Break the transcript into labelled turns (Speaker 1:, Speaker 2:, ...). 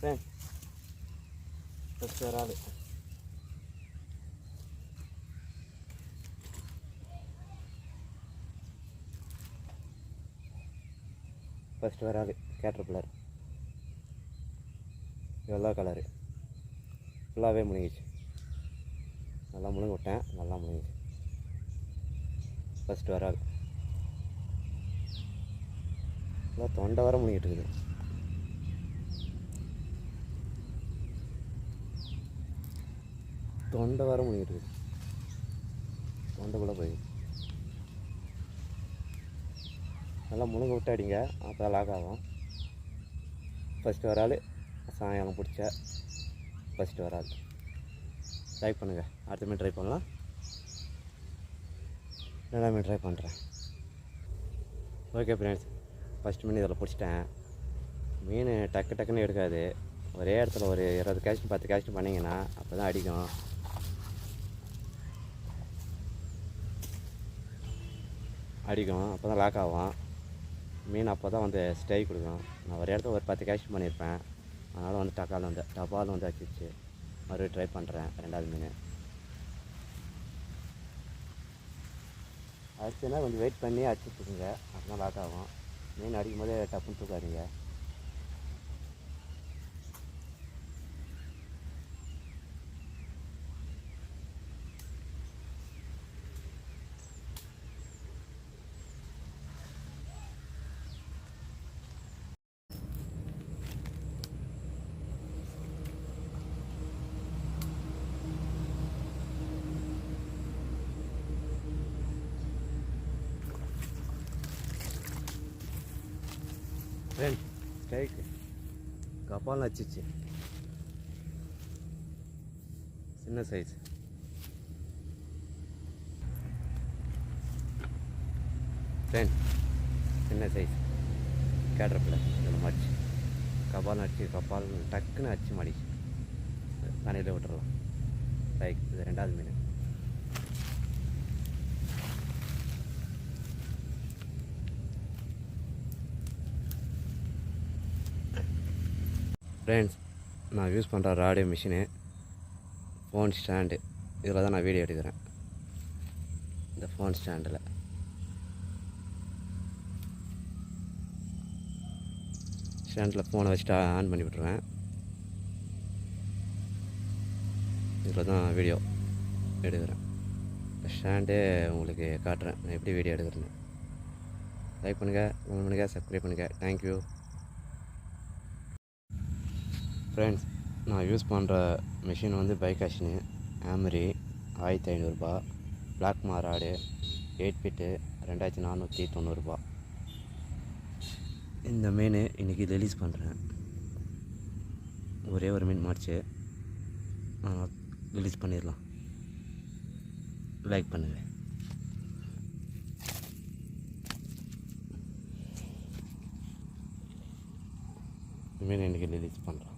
Speaker 1: First first first வராது caterpillar எவ்வளோ colour ஃபுல்லாகவே முடிஞ்சிச்சு நல்லா முழுங்க விட்டேன். நல்லா முழுங்கிச்சு. ஃபஸ்ட்டு வரால் நல்லா தொண்டை வர முழுங்கிட்டு இருக்குது. தொண்டை வர முழுங்கிட்டு இருக்குது. தொண்டைக்குள்ளே போயிடுது நல்லா முழுங்க விட்டு அடிங்க அப்போ லாக் ஆகும். ஃபஸ்ட்டு வரால் சாயங்காலம் பிடிச்ச ஃபஸ்ட்டு வராது. ட்ரை பண்ணுங்கள் அடுத்த மீன் ட்ரை பண்ணலாம். ரெண்டாம் மீன் ட்ரை பண்ணுறேன் ஓகே ஃப்ரெண்ட்ஸ் ஃபஸ்ட் மீன் இதில் பிடிச்சிட்டேன். மீன் டக்கு டக்குன்னு எடுக்காது. ஒரே இடத்துல ஒரு இருபது கேஸ்ட் பத்து கேஸ்ட் பண்ணிங்கன்னா அப்போ தான் அடிக்கும். அடிக்கும். அப்போ தான் லாக் ஆகும். மீன் அப்போ தான் வந்து ஸ்டே கொடுக்கும். நான் ஒரு இடத்துல ஒரு பத்து கேஷ் பண்ணியிருப்பேன். அதனால் வந்து டக்கால் வந்து டப்பால் வந்து அடிச்சிச்சு மறுபடியும் ட்ரை பண்ணுறேன் ரெண்டாவது மீன். அடிச்சுன்னா கொஞ்சம் வெயிட் பண்ணி அடிச்சு தூக்குங்க அப்போ லாக் ஆகும். மீன் அடிக்கும் போதே டப்புன்னு தூக்காதீங்க. ஃப்ரெண்ட் ஸ்ட்ரைக்கு கப்பால் அச்சிச்சு சின்ன சைஸ் ஃப்ரெண்ட் சின்ன சைஸ் கேட்ரப்பில் இதில் மாடிச்சு கபால் அடிச்சு கப்பால் டக்குன்னு அடிச்சு மாடிச்சு தண்ணியில் விட்டுறலாம் ரைட் இது ரெண்டாவது மீன் ஃப்ரெண்ட்ஸ் நான் யூஸ் பண்ணுற ராடியோ மிஷினு ஃபோன் ஸ்டாண்டு இதில் தான் நான் வீடியோ எடுக்கிறேன். இந்த ஃபோன் ஸ்டாண்டில் ஸ்டாண்டில் ஃபோனை வச்சுட்டு ஆன் பண்ணி விட்ருவேன் இதில் தான் வீடியோ எடுக்கிறேன். ஸ்டாண்டே உங்களுக்கு காட்டுறேன். நான் எப்படி வீடியோ எடுக்கிறேன்னு. லைக் பண்ணுங்கள் கமெண்ட் பண்ணுங்கள் சப்ஸ்கிரைப் பண்ணுங்கள் தேங்க்யூ ஃப்ரெண்ட்ஸ் நான் யூஸ் பண்ணுற மிஷின் வந்து பைகாஷினு ஆமரி ஆயிரத்தி ஐநூறுரூபா பிளாக் மாராடு எயிட் பிட்டு ரெண்டாயிரத்தி நானூற்றி தொண்ணூறுரூபா இந்த மீன் இன்றைக்கி ரிலீஸ் பண்ணுறேன் ஒரே ஒரு மீன் மாடிச்சு ரிலீஸ் பண்ணிடலாம். லைக் பண்ணுங்கள் மீன் இன்றைக்கி ரிலீஸ் பண்ணுறேன்